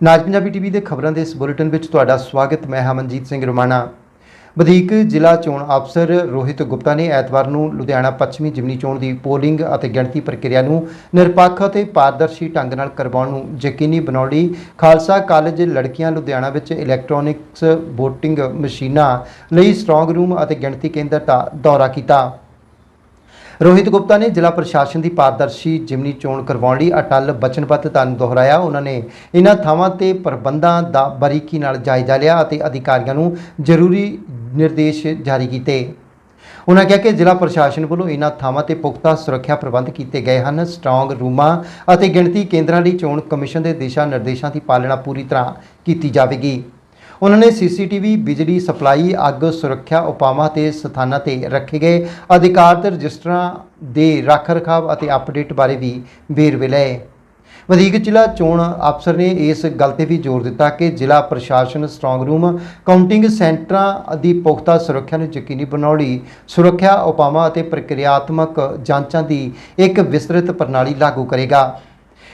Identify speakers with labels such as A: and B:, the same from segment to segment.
A: ਨਾਜ Punjabi TV ਦੇ ਖਬਰਾਂ ਦੇ ਇਸ ਬੁਲੇਟਿਨ ਵਿੱਚ ਤੁਹਾਡਾ ਸਵਾਗਤ, ਮੈਂ ਹਮਨਜੀਤ ਸਿੰਘ ਰਮਾਣਾ। ਵਧੀਕ ਜ਼ਿਲ੍ਹਾ ਚੋਣ ਅਫਸਰ ਰੋਹਿਤ ਗੁਪਤਾ ਨੇ ਐਤਵਾਰ ਨੂੰ ਲੁਧਿਆਣਾ ਪੱਛਮੀ ਜਿਮਨੀ ਚੋਣ ਦੀ ਪੋਲਿੰਗ ਅਤੇ ਗਿਣਤੀ ਪ੍ਰਕਿਰਿਆ ਨੂੰ ਨਿਰਪੱਖ ਅਤੇ ਪਾਰਦਰਸ਼ੀ ਢੰਗ ਨਾਲ ਕਰਵਾਉਣ ਨੂੰ ਯਕੀਨੀ ਬਣਾਉਣ ਲਈ ਖਾਲਸਾ ਕਾਲਜ ਲੜਕੀਆਂ ਲੁਧਿਆਣਾ ਵਿੱਚ ਇਲੈਕਟ੍ਰੋਨਿਕਸ VOTING ਮਸ਼ੀਨਾਂ ਲਈ ਸਟਰੋਂਗ ਰੂਮ ਅਤੇ ਗਿਣਤੀ ਕੇਂਦਰ ਦਾ ਦੌਰਾ ਕੀਤਾ। ਰੋਹਿਤ ਗੁਪਤਾ ਨੇ ਜ਼ਿਲ੍ਹਾ ਪ੍ਰਸ਼ਾਸਨ ਦੀ ਪਾਰਦਰਸ਼ੀ ਜਿਮਨੀ ਚੋਣ ਕਰਵਾਉਣ ਲਈ ਅਟਲ ਵਚਨਬੱਧਤਾ ਨੂੰ ਦੁਹਰਾਇਆ। ਉਹਨਾਂ ਨੇ ਇਹਨਾਂ ਥਾਵਾਂ ਤੇ ਪ੍ਰਬੰਧਾਂ ਦਾ ਬਰੀਕੀ ਨਾਲ ਜਾਇਜ਼ਾ ਲਿਆ ਅਤੇ ਅਧਿਕਾਰੀਆਂ ਨੂੰ ਜ਼ਰੂਰੀ ਨਿਰਦੇਸ਼ ਜਾਰੀ ਕੀਤੇ। ਉਹਨਾਂ ਕਿਹਾ ਕਿ ਜ਼ਿਲ੍ਹਾ ਪ੍ਰਸ਼ਾਸਨ ਵੱਲੋਂ ਇਹਨਾਂ ਥਾਵਾਂ ਤੇ ਪੁਖਤਾ ਸੁਰੱਖਿਆ ਪ੍ਰਬੰਧ ਕੀਤੇ ਗਏ ਹਨ, ਸਟਰੋਂਗ ਰੂਮਾਂ ਅਤੇ ਗਿਣਤੀ ਕੇਂਦਰਾਂ ਲਈ ਚੋਣ ਕਮਿਸ਼ਨ ਦੇ ਦਿਸ਼ਾ ਨਿਰਦੇਸ਼ਾਂ ਦੀ ਪਾਲਣਾ ਪੂਰੀ ਤਰ੍ਹਾਂ ਕੀਤੀ ਜਾਵੇਗੀ। ਉਹਨਾਂ ਨੇ ਸੀਸੀਟੀਵੀ, ਬਿਜਲੀ, ਸਪਲਾਈ, ਅੱਗ, ਸੁਰੱਖਿਆ ਉਪਾਵਾਂ ਤੇ ਸਥਾਨਾਂ ਤੇ ਰੱਖੇ ਗਏ। ਅਧਿਕਾਰਤ ਰਜਿਸਟਰਾਂ ਦੇ ਰੱਖ ਰਖਾਵ ਅਤੇ ਅਪਡੇਟ ਬਾਰੇ ਵੀ ਵੇਰਵੇ ਲਏ। ਵਧੀਕ ਜ਼ਿਲ੍ਹਾ ਚੋਣ ਅਫਸਰ ਨੇ ਇਸ ਗੱਲ ਤੇ ਵੀ ਜ਼ੋਰ ਦਿੱਤਾ ਕਿ ਜ਼ਿਲ੍ਹਾ ਪ੍ਰਸ਼ਾਸਨ ਸਟਰੋਂਗ ਰੂਮ, ਕਾਊਂਟਿੰਗ ਸੈਂਟਰਾਂ ਦੀ ਪੁਖਤਾ ਸੁਰੱਖਿਆ ਨੂੰ ਯਕੀਨੀ ਬਣਾਉਣ ਲਈ ਸੁਰੱਖਿਆ ਉਪਾਵਾਂ ਅਤੇ ਪ੍ਰਕਿਰਿਆਤਮਕ ਜਾਂਚਾਂ ਦੀ ਇੱਕ ਵਿਸਤ੍ਰਿਤ ਪ੍ਰਣਾਲੀ ਲਾਗੂ ਕਰੇਗਾ।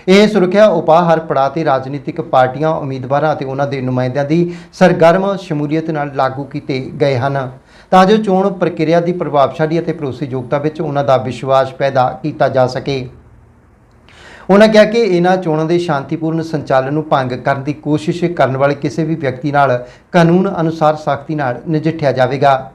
A: ਇਹ ਸੁਰੱਖਿਆ ਉਪਾਅ ਹਰ ਪੜਾਅ ਤੇ ਰਾਜਨੀਤਿਕ ਪਾਰਟੀਆਂ, ਉਮੀਦਵਾਰਾਂ ਅਤੇ ਉਹਨਾਂ ਦੇ ਨੁਮਾਇੰਦਿਆਂ ਦੀ ਸਰਗਰਮ ਸ਼ਮੂਲੀਅਤ ਨਾਲ ਲਾਗੂ ਕੀਤੇ ਗਏ ਹਨ। ਤਾਂ ਜੋ ਚੋਣ ਪ੍ਰਕਿਰਿਆ ਦੀ ਪ੍ਰਭਾਵਸ਼ਾਲੀ ਅਤੇ ਭਰੋਸੇਯੋਗਤਾ ਵਿੱਚ ਉਹਨਾਂ ਦਾ ਵਿਸ਼ਵਾਸ ਪੈਦਾ ਕੀਤਾ ਜਾ ਸਕੇ। ਉਹਨਾਂ ਕਿਹਾ ਕਿ ਇਹਨਾਂ ਚੋਣਾਂ ਦੇ ਸ਼ਾਂਤੀਪੂਰਨ ਸੰਚਾਲਨ ਨੂੰ ਭੰਗ ਕਰਨ ਦੀ ਕੋਸ਼ਿਸ਼ ਕਰਨ ਵਾਲੇ ਕਿਸੇ ਵੀ ਵਿਅਕਤੀ ਨਾਲ ਕਾਨੂੰਨ ਅਨੁਸਾਰ ਸਖਤੀ ਨਾਲ ਨਜਿੱਠਿਆ ਜਾਵੇਗਾ।